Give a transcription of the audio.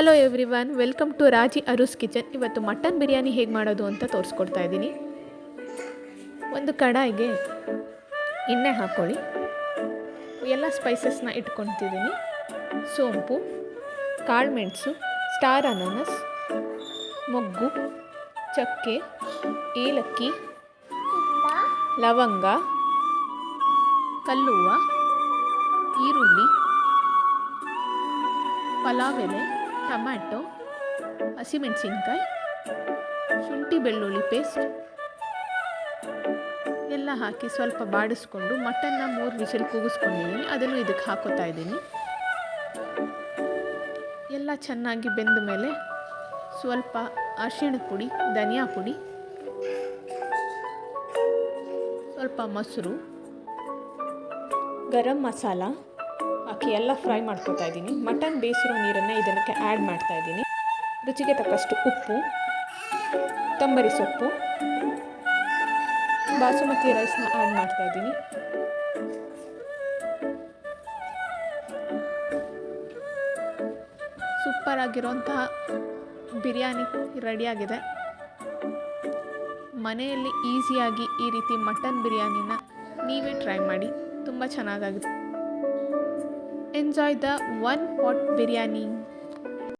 Hello everyone welcome to Raji Arasu kitchen ಇವತ್ತು mutton biryani ಹೇಗೆ ಮಾಡೋದು ಅಂತ ತೋರಿಸ್ಕೊಡ್ತಾ ಇದ್ದೀನಿ ಒಂದು ಕಡಾಯಿಗೆ ಎಣ್ಣೆ ಹಾಕ್ಕೊಳ್ಳಿ ಎಲ್ಲ ಸ್ಪೈಸಸ್ನ ಇಟ್ಕೊತಿದ್ದೀನಿ. ಸೋಂಪು, ಕಾಳುಮೆಣಸು ಸ್ಟಾರ್ ಅನಾನಸ್ ಮೊಗ್ಗು, ಚಕ್ಕೆ, ಏಲಕ್ಕಿ, ಲವಂಗ, ಕಲ್ಲುವ, ಈರುಳ್ಳಿ, ಪಲಾವ್ ಎಲೆ ಟೊಮ್ಯಾಟೊ ಹಸಿಮೆಣಸಿನ್ಕಾಯಿ, ಶುಂಠಿ ಬೆಳ್ಳುಳ್ಳಿ ಪೇಸ್ಟ್ ಎಲ್ಲ ಹಾಕಿ ಸ್ವಲ್ಪ ಬಾಡಿಸ್ಕೊಂಡು ಮಟನ್ನ ಮೂರು ವಿಷಲ್ ಕೂಗಿಸ್ಕೊಂಡಿದ್ದೀನಿ. ಅದನ್ನು ಇದಕ್ಕೆ ಹಾಕೋತಾ ಇದ್ದೀನಿ. ಎಲ್ಲ ಚೆನ್ನಾಗಿ ಬೆಂದ ಮೇಲೆ ಸ್ವಲ್ಪ ಅರಿಶಿಣದ ಪುಡಿ, ಧನಿಯಾ ಪುಡಿ, ಸ್ವಲ್ಪ ಮೊಸರು, ಗರಂ ಮಸಾಲ ಹಾಕಿ ಎಲ್ಲ ಫ್ರೈ ಮಾಡ್ಕೊತಾ ಇದ್ದೀನಿ. ಮಟನ್ ಬೇಯಿಸಿರೋ ನೀರನ್ನು ಇದಕ್ಕೆ ಆ್ಯಡ್ ಮಾಡ್ತಾ ಇದ್ದೀನಿ. ರುಚಿಗೆ ತಕ್ಕಷ್ಟು ಉಪ್ಪು ತಂಬರಿ ಸೊಪ್ಪು, ಬಾಸುಮತಿ ರೈಸ್ನ ಆ್ಯಡ್ ಮಾಡ್ತಾ ಇದ್ದೀನಿ. ಸೂಪರ್ ಆಗಿರೋಂತಹ ಬಿರಿಯಾನಿ ರೆಡಿಯಾಗಿದೆ. ಮನೆಯಲ್ಲಿ ಈಸಿಯಾಗಿ ಈ ರೀತಿ ಮಟನ್ ಬಿರಿಯಾನಿನ ನೀವೇ ಟ್ರೈ ಮಾಡಿ. ತುಂಬ ಚೆನ್ನಾಗಾಗುತ್ತೆ enjoy the one pot biryani.